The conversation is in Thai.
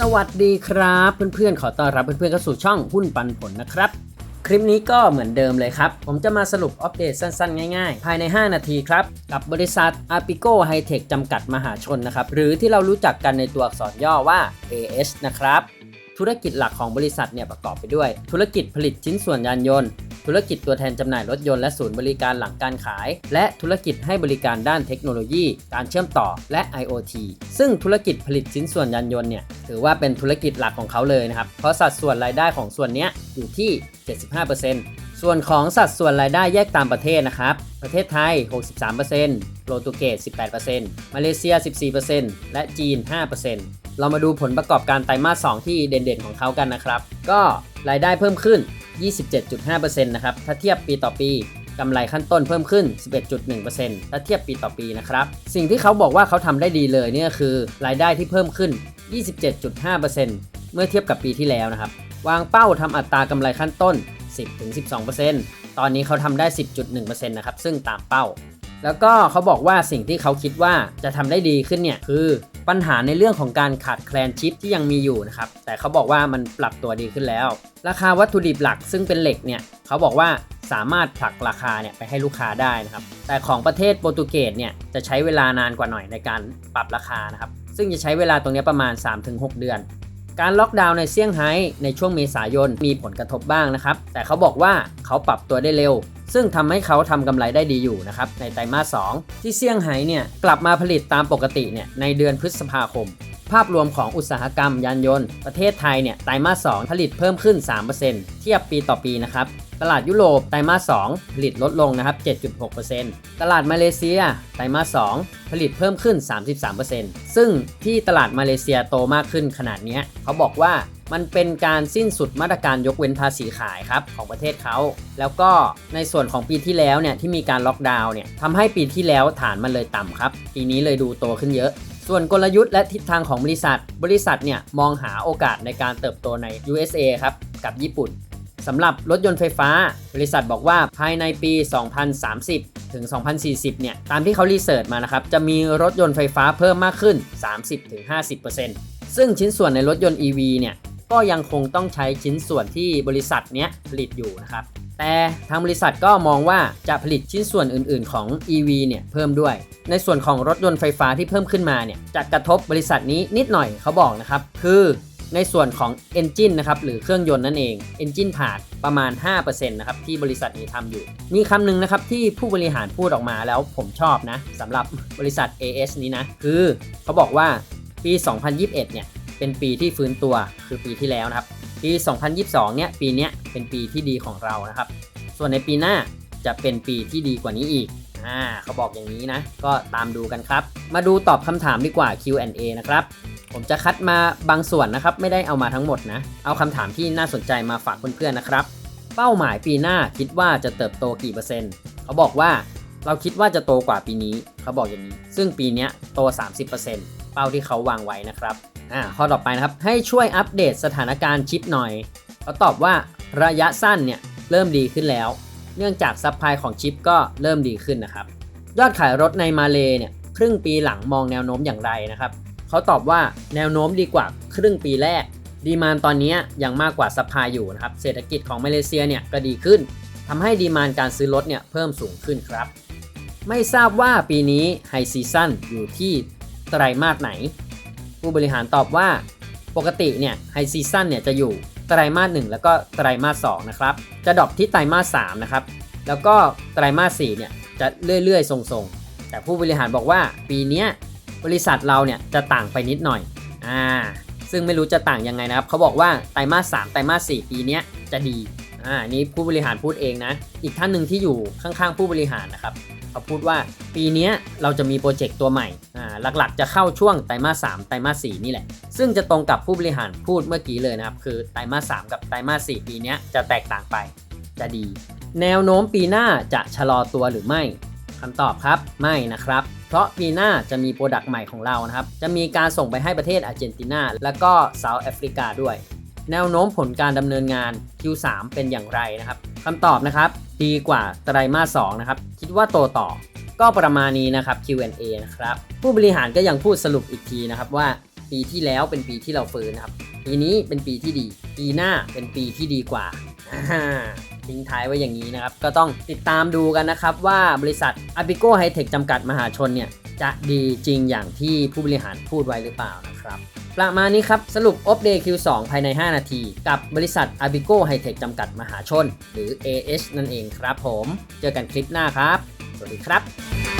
สวัสดีครับ เพื่อนๆ ขอต้อนรับเพื่อนๆเข้าสู่ช่องหุ้นปันผลนะครับ คลิปนี้ก็เหมือนเดิมเลยครับ ผมจะมาสรุปอัปเดตสั้นๆ ง่ายๆ ภายใน 5 นาทีครับ กับบริษัท a p i c o High-Tech จำกัดมหาชนนะครับ หรือที่เรารู้จักกันในตัวอักษรย่อว่า AS นะครับ ธุรกิจหลักของบริษัทเนี่ยประกอบไปด้วย ธุรกิจผลิตชิ้นส่วนยานยนต์ ธุรกิจตัวแทนจำหน่ายรถยนต์และศูนย์บริการหลังการขาย และธุรกิจให้บริการด้านเทคโนโลยี การเชื่อมต่อและ IoT ซึ่งธุรกิจผลิตชิ้นส่วนยานยนต์เนี่ย ถือว่าเป็นธุรกิจหลักของเขาเลยนะครับ เพราะสัดส่วนรายได้ของส่วนนี้อยู่ที่ 75%ส่วนของสัดส่วนรายได้แยกตามประเทศนะครับ ประเทศไทย 63%โปรตุเกส 18%มาเลเซีย 14%และจีน 5%เรามาดูผลประกอบการไตรมาส 2 ที่เด่นๆของเขากันนะครับ ก็รายได้เพิ่มขึ้น 27.5%นะครับ ถ้าเทียบปีต่อปีกำไรขั้นต้นเพิ่มขึ้น 11.1%ถ้าเทียบปีต่อปีนะครับ สิ่งที่เขาบอกว่าเขาทำได้ดีเลยเนี่ยคือ รายได้ที่เพิ่มขึ้น 27.5%เมื่อเทียบกับปีที่แล้วนะครับ วางเป้าทำอัตรากำไรขั้นต้น 10-12%ตอนนี้เขาทำได้ 10.1%นะครับซึ่งตามเป้า แล้วก็เขาบอกว่าสิ่งที่เขาคิดว่าจะทำได้ดีขึ้นเนี่ยคือปัญหาในเรื่องของการขาดแคลนชิปที่ยังมีอยู่นะครับ แต่เขาบอกว่ามันปรับตัวดีขึ้นแล้ว ราคาวัตถุดิบหลักซึ่งเป็นเหล็กเนี่ยเขาบอกว่าสามารถผลักราคาเนี่ยไปให้ลูกค้าได้นะครับ แต่ของประเทศโปรตุเกสเนี่ยจะใช้เวลานานกว่าหน่อยในการปรับราคานะครับ ซึ่งจะใช้เวลาตรงนี้ประมาณ 3-6 เดือน การล็อกดาวน์ในเซี่ยงไฮ้ในช่วงเมษายนมีผลกระทบบ้างนะครับ แต่เขาบอกว่าเขาปรับตัวได้เร็ว ซึ่งทำให้เขาทำกำไรได้ดีอยู่นะครับในไตรมาส 2 ที่เซี่ยงไฮ้เนี่ยกลับมาผลิตตามปกติเนี่ยในเดือนพฤษภาคม ภาพรวมของอุตสาหกรรมยานยนต์ ประเทศไทยเนี่ยไตรมาส 2 ผลิตเพิ่มขึ้น 3%เทียบปีต่อปีนะครับตลาดยุโรปไตรมาส 2 ผลิตลดลงนะครับ 7.6%ตลาดมาเลเซียไตรมาส 2 ผลิตเพิ่มขึ้น 33%ซึ่งที่ตลาดมาเลเซียโตมากขึ้นขนาดนี้เขาบอกว่ามันเป็นการสิ้นสุดมาตรการยกเว้นภาษีขายครับของประเทศเขา แล้วก็ในส่วนของปีที่แล้วเนี่ยที่มีการล็อกดาวน์เนี่ยทำให้ปีที่แล้วฐานมันเลยต่ำครับ ปีนี้เลยดูโตขึ้นเยอะ ส่วนกลยุทธ์และทิศทางของบริษัท บริษัทเนี่ยมองหาโอกาสในการเติบโตใน USA ครับกับญี่ปุ่นสำหรับรถยนต์ไฟฟ้า บริษัทบอกว่าภายในปี 2030 ถึง 2040 เนี่ย ตามที่เขารีเสิร์ชมานะครับ จะมีรถยนต์ไฟฟ้าเพิ่มมากขึ้น 30-50%ซึ่งชิ้นส่วนในรถยนต์ EV เนี่ย ก็ยังคงต้องใช้ชิ้นส่วนที่บริษัทเนี้ยผลิตอยู่นะครับ แต่ทางบริษัทก็มองว่าจะผลิตชิ้นส่วนอื่น ๆ ของ EV เนี่ยเพิ่มด้วย ในส่วนของรถยนต์ไฟฟ้าที่เพิ่มขึ้นมาเนี่ยจะกระทบบริษัทนี้นิดหน่อยเขาบอกนะครับ คือในส่วนของ Engine นะครับหรือเครื่องยนต์นั่นเอง Engine Part ประมาณ 5%นะครับที่บริษัทนี้ทำอยู่ มีคำหนึ่งนะครับที่ผู้บริหารพูดออกมาแล้วผมชอบนะสำหรับบริษัท AS นี้นะ คือเขาบอกว่าปี 2021 เนี่ยเป็นปีที่ฟื้นตัวคือปีที่แล้วนะครับ ปี 2022 เนี่ยปีนี้เป็นปีที่ดีของเรานะครับ ส่วนในปีหน้าจะเป็นปีที่ดีกว่านี้อีกอ่าเขาบอกอย่างนี้นะ ก็ตามดูกันครับ มาดูตอบคำถามดีกว่า Q&A นะครับ ผมจะคัดมาบางส่วนนะครับ ไม่ได้เอามาทั้งหมดนะ เอาคำถามที่น่าสนใจมาฝากเพื่อนๆนะครับ เป้าหมายปีหน้าคิดว่าจะเติบโตกี่เปอร์เซ็นต์ เขาบอกว่าเราคิดว่าจะโตกว่าปีนี้ เขาบอกอย่างนี้ ซึ่งปีนี้โต 30%เป้าที่เขาวางไว้นะครับ อ่าข้อต่อไปนะครับ ให้ช่วยอัปเดตสถานการณ์ชิปหน่อยเขาตอบว่าระยะสั้นเนี่ยเริ่มดีขึ้นแล้ว เนื่องจากซัพพลายของชิปก็เริ่มดีขึ้นนะครับ ยอดขายรถในมาเลเนี่ยครึ่งปีหลังมองแนวโน้มอย่างไรนะครับเขาตอบว่าแนวโน้มดีกว่าครึ่งปีแรก ดีมานตอนนี้ยังมากกว่าซัพพลายอยู่นะครับ เศรษฐกิจของมาเลเซียเนี่ยก็ดีขึ้นทำให้ดีมานการซื้อรถเนี่ยเพิ่มสูงขึ้นครับ ไม่ทราบว่าปีนี้ไฮซีซั่นอยู่ที่ไตรมาสไหน ผู้บริหารตอบว่า ปกติเนี่ยไฮซีซั่นเนี่ยจะอยู่ไตรมาส1แล้วก็ไตรมาส2นะครับ จะดรอปที่ไตรมาส3นะครับ แล้วก็ไตรมาส4เนี่ยจะเรื่อยๆ ทรงๆ แต่ผู้บริหารบอกว่าปีนี้บริษัทเราเนี่ยจะต่างไปนิดหน่อย อ่า ซึ่งไม่รู้จะต่างยังไงนะครับ เขาบอกว่าไตรมาส3ไตรมาส4ปีนี้จะดี อ่า นี่ผู้บริหารพูดเองนะ อีกท่านหนึ่งที่อยู่ข้างๆ ผู้บริหารนะครับ เขาพูดว่าปีนี้เราจะมีโปรเจกต์ตัวใหม่ อ่า หลักๆ จะเข้าช่วงไตรมาส3ไตรมาส4นี่แหละ ซึ่งจะตรงกับผู้บริหารพูดเมื่อกี้เลยนะครับ คือไตรมาส3กับไตรมาส4ปีนี้จะแตกต่างไป จะดี แนวโน้มปีหน้าจะชะลอตัวหรือไม่คำตอบครับ ไม่นะครับ เพราะปีหน้าจะมีโปรดักต์ใหม่ของเรานะครับ จะมีการส่งไปให้ประเทศอาร์เจนตินาและก็เซาท์แอฟริกาด้วย แนวโน้มผลการดำเนินงาน Q3 เป็นอย่างไรนะครับคำตอบนะครับ ดีกว่าไตรมาส2นะครับ คิดว่าโตต่อ ก็ประมาณนี้นะครับ Q&A นะครับ ผู้บริหารก็ยังพูดสรุปอีกทีนะครับว่าปีที่แล้วเป็นปีที่เราฟื้นนะครับ ปีนี้เป็นปีที่ดี ปีหน้าเป็นปีที่ดีกว่าอ่าทิ้งท้ายไว้อย่างนี้นะครับ ก็ต้องติดตามดูกันนะครับว่าบริษัท a p i c o High Tech จำกัดมหาชนเนี่ยจะดีจริงอย่างที่ผู้บริหารพูดไว้หรือเปล่านะครับ ประมาณนี้ครับ สรุป Off Day Q2 ภายใน 5 นาที กับบริษัท a p i c o High Tech จำกัดมหาชน หรือ AH นั่นเองครับผม เจอกันคลิปหน้าครับ วัสดีครับ